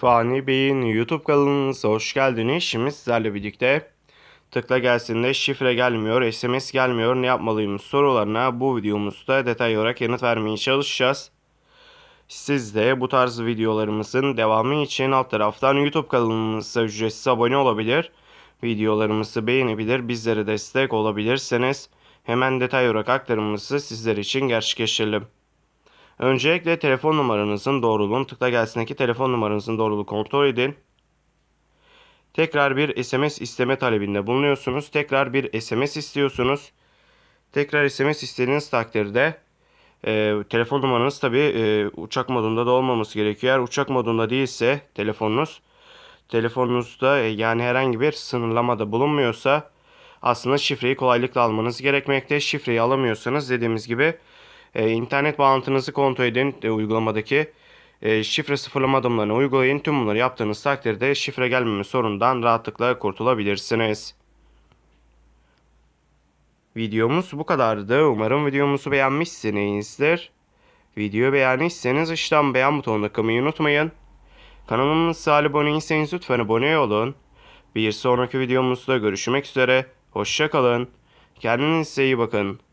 Fani Bey'in YouTube kanalınıza hoş geldiniz. Şimdi sizlerle birlikte tıkla gelsin de şifre gelmiyor, SMS gelmiyor, ne yapmalıyım sorularına bu videomuzda detay olarak yanıt vermeye çalışacağız. Siz de bu tarz videolarımızın devamı için alt taraftan YouTube kanalımıza ücretsiz abone olabilir. Videolarımızı beğenebilir, bizlere destek olabilirsiniz. Hemen detay olarak aktarımımızı sizler için gerçekleştirelim. Öncelikle telefon numaranızın doğruluğunu tıkla gelsindeki telefon numaranızın doğruluğu kontrol edin. Tekrar bir SMS isteme talebinde bulunuyorsunuz. Tekrar bir SMS istiyorsunuz. Tekrar SMS istediğiniz takdirde e, telefon numaranız tabi uçak modunda da olmaması gerekiyor. Eğer uçak modunda değilse telefonunuz telefonunuzda e, yani herhangi bir sınırlamada bulunmuyorsa aslında şifreyi kolaylıkla almanız gerekmekte. Şifreyi alamıyorsanız dediğimiz gibi e, internet bağlantınızı kontrol edin e, uygulamadaki e, şifre sıfırlama adımlarını uygulayın. Tüm bunları yaptığınız takdirde şifre gelmeme sorundan rahatlıkla kurtulabilirsiniz. Videomuz bu kadardı. Umarım videomuzu beğenmişsinizdir. Videoyu beğendiyseniz aşağıdan beğen butonuna tıklamayı unutmayın. Kanalımıza abone değilseniz lütfen abone olun. Bir sonraki videomuzda görüşmek üzere. Hoşçakalın. Kendinize iyi bakın.